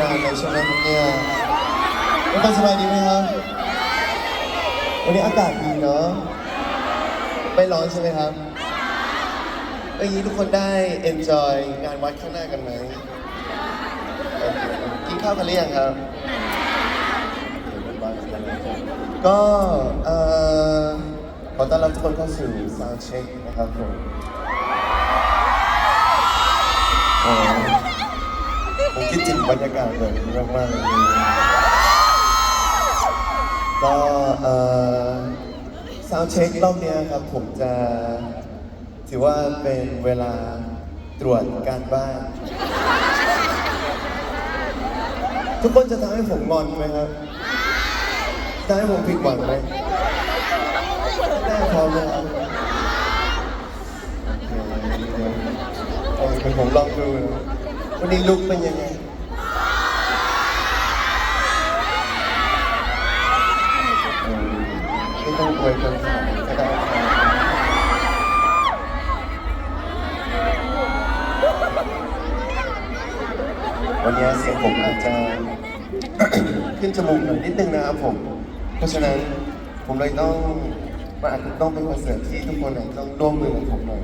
นนานเลยใช่ไหมครับเนี่ยทุกคนสบายดีไหมครับวันนี้อากาศดีเนาะไม่ร้อนใช่ไหมครับเอ้ยางนี้ทุกคนได้ enjoy งานวัดข้างหน้ากันไหมกินข้าวกันหรือยังครับ ก็เอ่อขอต้อนรับทุกคนเข้าสู่ Sound Check นะครับผม ผมคิดถึงบรรยากาศแบบนี้มากๆเลยก็เอ่อ Sound Check รอบเนี้ยครับผมจะถือว่าเป็นเวลาตรวจการบ้าน ทุกคนจะทำให้ผมงอนไหมครับจะให้ผมผิดหวังไหมได้พร้อมแล้วครับโอเคเป็นผมลองดูนะ วันนี้ลุกเป็นยังไงไม่ต้องอวยคนขนาดนั้นก็ได้ครับวันนี้เสียงผมอาจจะขึ้นจมูกหน่อยนิดนึงนะครับผม เพราะฉะนั้นผมเลยต้องมันอาจจะต้องเป็นคอนเสิร์ตที่ทุกคนอาจจะต้องร่วมมือกับผมหน่อย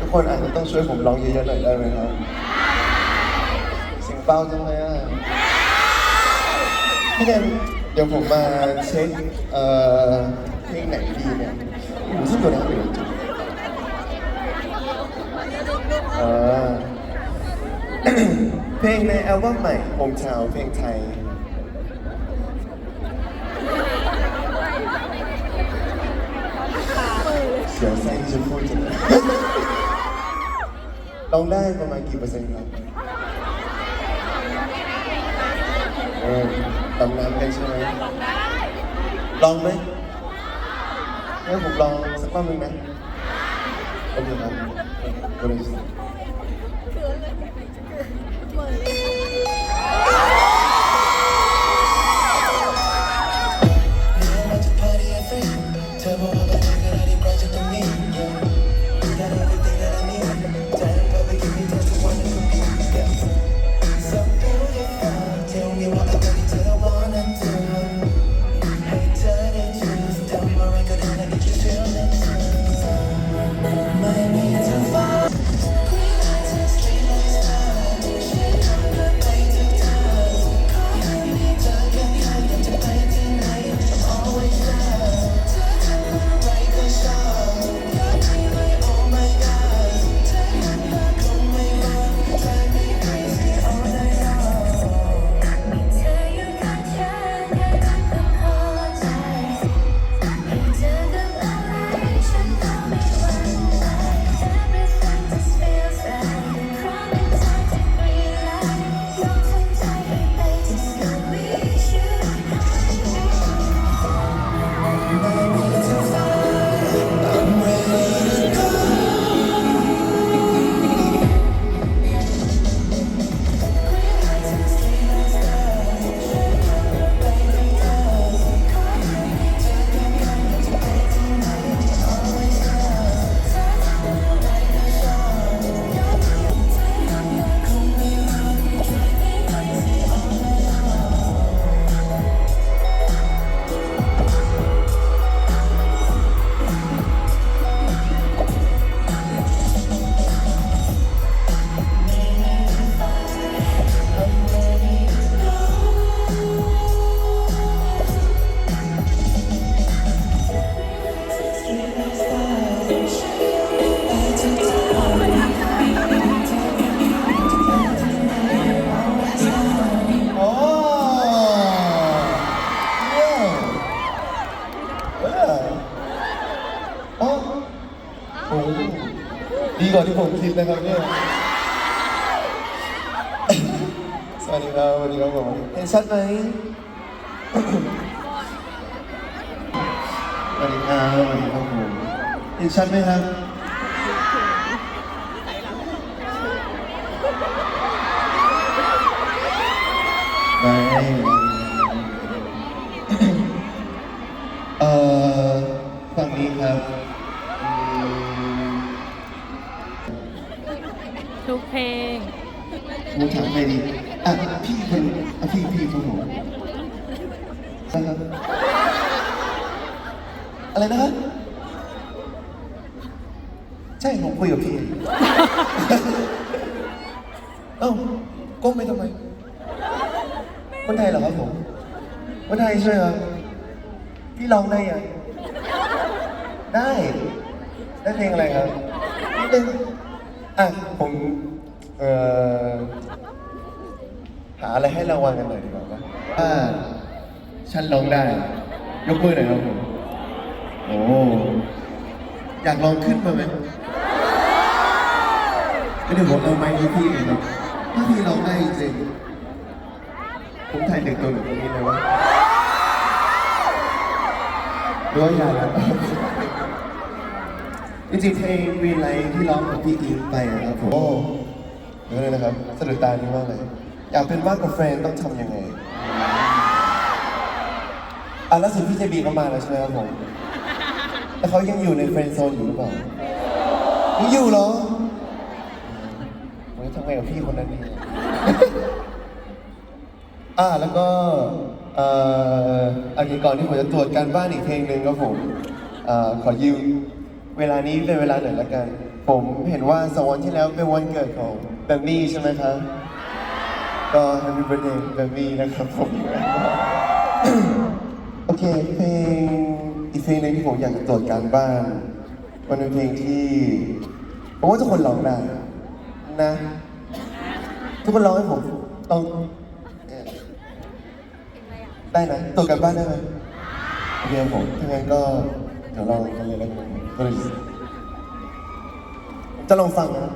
ทุกคนอาจจะต้องช่วยผมร้องเยอะๆหน่อยได้ไหมครับเสียงเบาจังเลยอะถ้างั้นเดี๋ยวผมมาเช็คเอ่อเพลงไหนดีเนี่ยอ้โหซึ่ตัวนี้อยู่อ่าเพลงในอัลบั้มใหม่โฮมชาวเพลงไทย ส เดี๋ยวไส้ที่จะพูดจะลยลองได้ประมาณกี่เปอร์เซ็นต์ครับเออตำนานกันใช่ไหมลองไหมให้ผมลองสักรอบหนึ่งนะโอเคครับโอเค Yeah. อ๋อโอ้ดีกว่าที่ผมคิดนะครับเนี่ย สวัสดีครับสวัสดีครับผมเห็นชัดไหมสวัสดีครับสวัสดีครับผมเห็นชัดไหมครับไม่ นี้ครับอืมทุกเพลงผมถามใครดีอะพี่คนอะพี่พี่คนผมใช่ครับอะไรนะครับใช่ผมคุยกับพี่ เอ้าก้มไปทำไม คนไทยเหรอครับผม คนไทยใช่ไหมครับพี่ร้องได้ยัง ได้ ได้เพลงอะไรครับนิดนึงอะผมเอ่อหาอะไรให้รางวัลกันหน่อยดีกว่าปะอ่าฉันร้องได้ ยกมือหน่อยครับผมโอ้อยากลองขึ้นมาไหมไม่เดี๋ยวผมเอาไม้ให้พี่เองครับถ้าพี่ร้องได้จริงๆผมถ่ายเด็กตัวแบบนี้เลยวะด้วยอย่าแล้ว จริงๆเพลงวีไลท์ที่ร้องกับพี่อิงไปอะครับผมโอ้เดี๋ยวเลยนะครับสะดุดตาดีมากเลย อยากเป็นมากกว่าแฟนต้องทำยังไงอะแล้วสุดพี่เจบีก็มาแล้วใช่ไหมครับผมแต่เขายังอยู่ในเฟรนด์โซนอยู่หรือเปล่ายังอยู่เหรอโอ้ยทำไงกับพี่คนนั้นดีอ่าแล้วก็เอ่ออันนี้ก่อนที่ผมจะตรวจการบ้านอีกเพลงหนึ่งครับผมเอ่อขอยืม เวลานี้เป็นเวลาหน่อยละกัน ผมเห็นว่าสองวันที่แล้วเป็นวันเกิดของแบมมี่ใช่ไหมครับก็ Happy Birthday แบมมี่นะครับผมโอเคเพลงอีกเพลงหนึงที่ผมอยากจะตรวจการบ้านมันเป็นเพลงที่ผมว่าทุกคนร้องได้นะ ทุกคนร้องให้ผมลองได้นะตรวจการบ้านได้ไหมโอเคผมถ้างั้นก็เดี๋ยวลองกันเลยแล้วกัน จะลองฟังนะ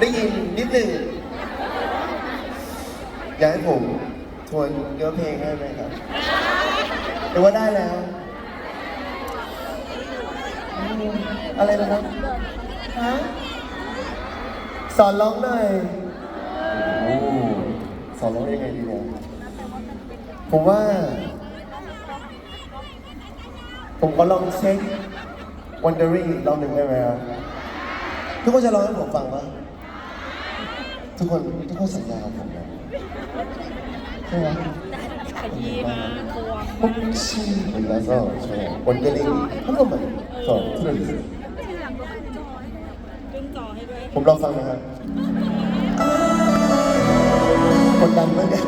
ได้ยินนิดหนึ่งอยากให้ผมทวนเนื้อเพลงให้ไหมครับหรือว่าได้แล้วอืมอะไรนะครับฮะสอนร้องหน่อยโอ้สอนร้องยังไงดีเนี่ยผมว่า ผมก็ลองเช็ค Wondering อีกรอบหนึ่งได้ไหมครับ ทุกคนจะร้องให้ผมฟังปะทุกคนทุกคนสัญญากับผมนะใช่ไหม ขยี้มากกลัว 혹시 몰라서 저 원더링 한 번만 더 틀어주세요. ขึ้นจอให้ด้วย ผมลองฟังนะครับกดดันไหมเนี่ย